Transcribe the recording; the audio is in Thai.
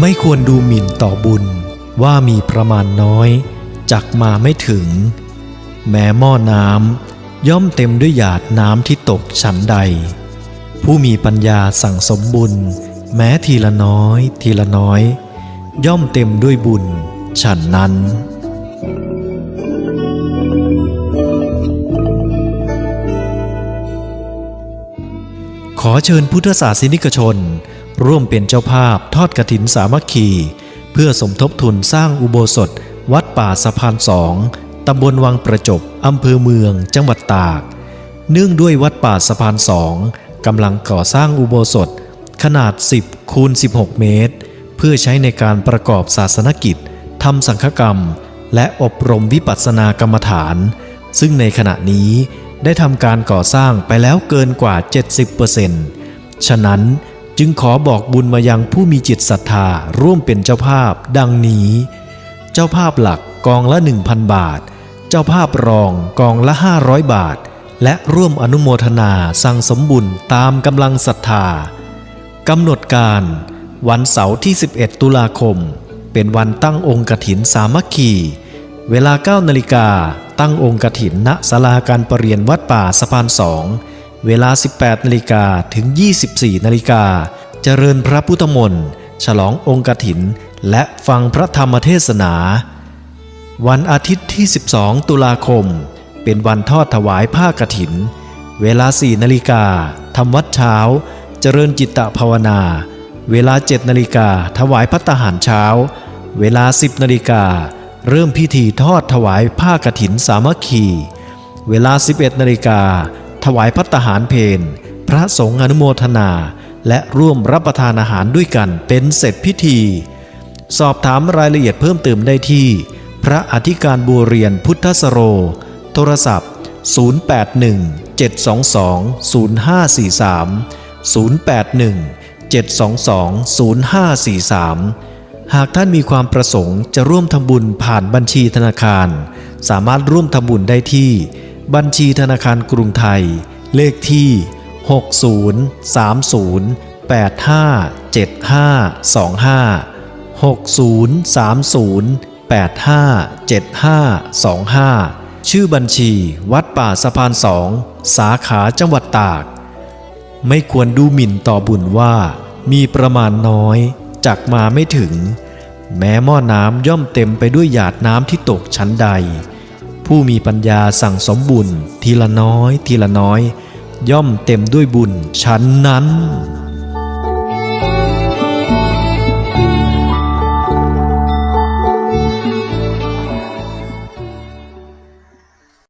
ไม่ควรดูหมิ่นต่อบุญว่ามีประมาณน้อย จักมาไม่ถึง แม้หม้อน้ำย่อมเต็มด้วยหยาดน้ำที่ตกฉันใด ผู้มีปัญญาสั่งสมบุญ แม้ทีละน้อย ทีละน้อย ย่อมเต็มด้วยบุญ ฉันนั้นขอเชิญพุทธศาสนิกชน ร่วมเป็นเจ้าภาพทอดกระถินสามัคคี เพื่อสมทบทุนสร้างอุโบสถ วัดป่าสะพานสองตำบลวังประจบอำเภอเมือง จังหวัดตาก เนื่องด้วยวัดป่าสะพานสองกำลังก่อสร้างอุโบสถ ขนาด 10 คูณ 16 เมตร เพื่อใช้ในการประกอบศาสนกิจทำสังฆกรรม และอบรมวิปัสสนากรรมฐาน ซึ่งในขณะนี้ได้ทำการก่อสร้างไปแล้วเกินกว่า 70%ฉะนั้น จึงขอบอกบุญมายังผู้มีจิตศรัทธาร่วมเป็นเจ้าภาพ ดังนี้ เจ้าภาพหลักกองละ 1,000 บาท เจ้าภาพรองกองละ 500 บาท และร่วมอนุโมทนาสั่งสมบุญตามกำลังศรัทธากำหนดการวันเสาร์ที่ 11 ตุลาคม เป็นวันตั้งองค์กถินสามัคคี เวลา9นาฬิกาตั้งองค์กถินณศาลาการประเรียนวัดป่าสะพานสอง เวลา 18นาฬิกาถึง 24นาฬิกาเจริญพระพุทธมนต์ฉลององค์กถิน และฟังพระธรรมเทศนา วันอาทิตย์ที่ 12 ตุลาคม เป็นวันทอดถวายผ้ากฐิน เวลา 4นาฬิกาทำวัดเช้า เจริญจิตตภาวนา เวลา 7นาฬิกาถวายพัตตาหารเช้า เวลา 10นาฬิกาเริ่มพิธีทอดถวายผ้ากฐินสามัคคี เวลา 11นาฬิกา ถวายพัตตาหารเพนพระสงฆ์อนุโมทนา และร่วมรับประทานอาหารด้วยกันเป็นเสร็จพิธี สอบถามรายละเอียดเพิ่มเติมได้ที่ พระอธิการบัวเรียนพุทธสโร โทรศัพท์ 081-722-0543 081-722-0543 หากท่านมีความประสงค์จะร่วมทำบุญผ่านบัญชีธนาคาร สามารถร่วมทำบุญได้ที่ บัญชีธนาคารกรุงไทย เลขที่ 6030857525 6030857525 ชื่อบัญชีวัดป่าสะพานสองสาขาจังหวัดตาก ไม่ควรดูหมิ่นต่อบุญว่ามีประมาณน้อยจักมาไม่ถึง แม้หม้อน้ำย่อมเต็มไปด้วยหยาดน้ำที่ตกชั้นใด ผู้มีปัญญาสั่งสมบุญทีละน้อยทีละน้อย ย่อมเต็มด้วยบุญชั้นนั้น